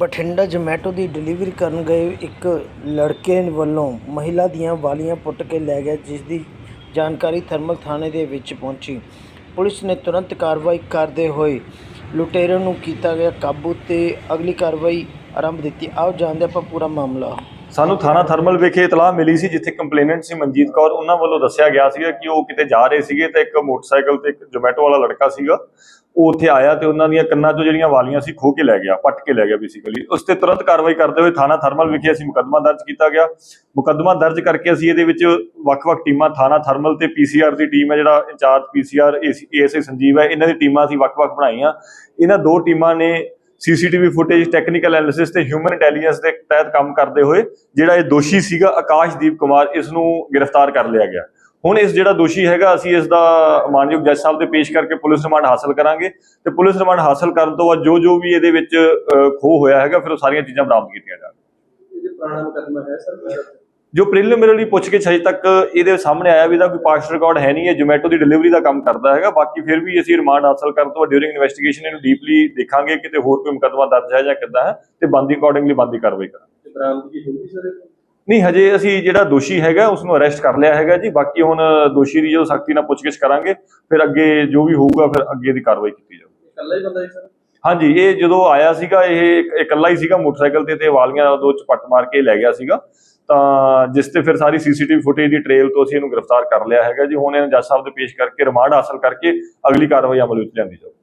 ਬਠਿੰਡਾ ਜ਼ੋਮੈਟੋ ਦੀ delivery ਕਰਨ ਗਏ ਇੱਕ ਲੜਕੇ ਵੱਲੋਂ ਮਹਿਲਾ ਦੀਆਂ ਵਾਲੀਆਂ ਪੁੱਟ ਕੇ ਲੈ ਗਿਆ ਜਿਸ ਦੀ ਜਾਣਕਾਰੀ ਥਰਮਲ ਥਾਣੇ ਦੇ ਵਿੱਚ ਪਹੁੰਚੀ। ਪੁਲਿਸ ਨੇ ਤੁਰੰਤ ਕਾਰਵਾਈ ਕਰਦੇ ਹੋਏ ਲੁਟੇਰੇ ਨੂੰ ਕੀਤਾ ਗਿਆ ਕਾਬੂ ਤੇ ਅਗਲੀ ਕਾਰਵਾਈ ਆਰੰਭ ਦਿੱਤੀ। ਆਓ ਜਾਣਦੇ ਆਪਾਂ ਪੂਰਾ ਮਾਮਲਾ। ਸਾਨੂੰ ਥਾਣਾ ਥਰਮਲ ਵਿਖੇ ਇਤਲਾਹ ਮਿਲੀ ਸੀ, ਜਿੱਥੇ ਕੰਪਲੇਨੈਂਟ ਸੀ ਮਨਜੀਤ ਕੌਰ। ਉਹਨਾਂ ਵੱਲੋਂ ਦੱਸਿਆ ਗਿਆ ਸੀਗਾ ਕਿ ਉਹ ਕਿਤੇ ਜਾ ਰਹੇ ਸੀਗੇ ਤੇ ਇੱਕ ਮੋਟਰਸਾਈਕਲ ਤੇ ਇੱਕ ਜੋਮੈਟੋ ਵਾਲਾ ਲੜਕਾ ਸੀਗਾ। ਉਹ ਉੱਥੇ ਆਇਆ ਤੇ ਉਹਨਾਂ ਦੀਆਂ ਕੰਨਾਂ 'ਚੋਂ ਜਿਹੜੀਆਂ ਵਾਲੀਆਂ ਸੀ ਖੋਹ ਕੇ ਲੈ ਗਿਆ, ਪੱਟ ਕੇ ਲੈ ਗਿਆ ਬੇਸਿਕਲੀ ਉਸ ਤੇ ਤੁਰੰਤ ਕਾਰਵਾਈ ਕਰਦੇ ਹੋਏ ਥਾਣਾ ਥਰਮਲ ਵਿਖੇ ਅਸੀਂ ਮੁਕੱਦਮਾ ਦਰਜ ਕੀਤਾ ਗਿਆ। ਮੁਕੱਦਮਾ ਦਰਜ ਕਰਕੇ ਅਸੀਂ ਇਹਦੇ ਵਿੱਚ ਵੱਖ-ਵੱਖ ਟੀਮਾਂ, ਥਾਣਾ ਥਰਮਲ ਤੇ ਪੀਸੀਆਰ ਦੀ ਟੀਮ ਹੈ ਜਿਹੜਾ ਇੰਚਾਰਜ ਪੀਸੀਆਰ ਏਐਸਏ ਸੰਜੀਵ ਹੈ, ਇਹਨਾਂ ਦੀ ਟੀਮਾਂ ਅਸੀਂ ਵੱਖ-ਵੱਖ ਬਣਾਈਆਂ। ਇਹਨਾਂ ਦੋ ਟੀਮਾਂ ਨੇ ਸੀਸੀਟੀਵੀ ਫੁਟੇਜ ਟੈਕਨੀਕਲ ਐਨਾਲਿਸਿਸ ਤੇ ਹਿਊਮਨ ਇੰਟੈਲੀਜੈਂਸ ਦੇ ਤਹਿਤ ਕੰਮ ਕਰਦੇ ਹੋਏ ਜਿਹੜਾ ਇਹ ਦੋਸ਼ੀ ਸੀਗਾ ਆਕਾਸ਼ਦੀਪ ਕੁਮਾਰ ਇਸ ਨੂੰ ਗ੍ਰਿਫਤਾਰ ਕਰ ਲਿਆ ਗਿਆ। ਹੁਣ ਇਸ ਜਿਹੜਾ ਦੋਸ਼ੀ ਹੈਗਾ ਅਸੀਂ ਇਸ ਦਾ ਮਾਨਯੋਗ ਜੱਜ ਸਾਹਿਬ ਦੇ ਪੇਸ਼ ਕਰਕੇ ਪੁਲਿਸ ਰਿਮਾਂਡ ਹਾਸਲ ਕਰਾਂਗੇ ਤੇ ਪੁਲਿਸ ਰਿਮਾਂਡ ਹਾਸਲ ਕਰਨ ਤੋਂ ਬਾਅਦ ਜੋ ਜੋ ਵੀ ਇਹਦੇ ਵਿੱਚ ਅਹ, ਖੋਹ ਹੋਇਆ ਹੈਗਾ ਫਿਰ ਉਹ ਸਾਰੀਆਂ ਚੀਜ਼ਾਂ ਬਰਾਮਦ ਕੀਤੀਆਂ ਜਾਣਗੀਆਂ ਇਹ ਪੁਰਾਣਾ ਮੁਕੱਦਮਾ ਹੈ ਸਰ ਜੋ ਪ੍ਰੀਲਿਮਿਨਰੀ ਪੁੱਛਗਿੱਛ ਅਜੇ ਤੱਕ ਇਹਦੇ ਸਾਹਮਣੇ ਆਇਆ ਵੀ ਇਹਦਾ ਕੋਈ ਪਾਸਟ ਰਿਕਾਰਡ ਹੈ ਨਹੀਂ ਹੈ ਜੋਮੈਟੋ ਦੀ ਡਿਲੀਵਰੀ ਦਾ ਕੰਮ ਕਰਦਾ ਹੈਗਾ। ਬਾਕੀ ਫਿਰ ਵੀ ਅਸੀਂ ਰਿਮਾਂਡ ਹਾਸਲ ਕਰਨ ਤੋਂ ਡਿਊਰਿੰਗ ਇਨਵੈਸਟੀਗੇਸ਼ਨ ਇਹਨੂੰ ਡੀਪਲੀ ਦੇਖਾਂਗੇ ਕਿਤੇ ਹੋਰ ਕੋਈ ਮੁਕੱਦਮਾ ਦਰਜ ਹੈ ਜਾਂ ਕਿੱਦਾਂ ਹੈ ਤੇ ਬੰਦੀ ਅਕੋਰਡਿੰਗਲੀ ਬੰਦੀ ਕਾਰਵਾਈ ਕਰਾਂਗੇ? ਨਹੀਂ ਹਜੇ ਅਸੀਂ ਜਿਹੜਾ ਦੋਸ਼ੀ ਹੈਗਾ ਉਸ ਨੂੰ ਅਰੈਸਟ ਕਰ ਲਿਆ ਹੈਗਾ ਜੀ। ਬਾਕੀ ਹੁਣ ਦੋਸ਼ੀ ਦੀ ਜੋ ਸਖਤੀ ਨਾਲ ਪੁੱਛਗਿੱਛ ਕਰਾਂਗੇ ਫਿਰ ਅੱਗੇ ਜੋ ਵੀ ਹੋਊਗਾ ਫਿਰ ਅੱਗੇ ਦੀ ਕਾਰਵਾਈ ਕੀਤੀ ਜਾਊਗੀ। ਇਕੱਲਾ ਹੀ ਬੰਦਾ ਹੈ ਸਰ? ਹਾਂਜੀ, ਇਹ ਜਦੋਂ ਆਇਆ ਸੀਗਾ, ਇਹ ਇਕੱਲਾ ਹੀ ਸੀਗਾ ਮੋਟਰਸਾਈਕਲ ਤੇ ਤੇ ਵਾਲੀਆਂ ਦੋ ਚ ਪੱਟ ਮਾਰ ਕੇ ਲੈ ਗਿਆ ਸੀਗਾ। ਤਾਂ ਜਿਸ ਤੇ ਫਿਰ ਸਾਰੀ ਸੀਸੀਟੀਵੀ ਫੁਟੇਜ ਦੀ ਟ੍ਰੇਲ ਤੋਂ ਅਸੀਂ ਇਹਨੂੰ ਗ੍ਰਿਫਤਾਰ ਕਰ ਲਿਆ ਹੈਗਾ ਜੀ। ਹੁਣ ਇਹਨੂੰ ਜੱਜ ਸਾਹਿਬ ਦੇ ਪੇਸ਼ ਕਰਕੇ, ਰਿਮਾਂਡ ਹਾਸਲ ਕਰਕੇ ਅਗਲੀ ਕਾਰਵਾਈ ਅਮਲ ਵਿੱਚ ਲਿਆਂਦੀ ਜਾਊਗੀ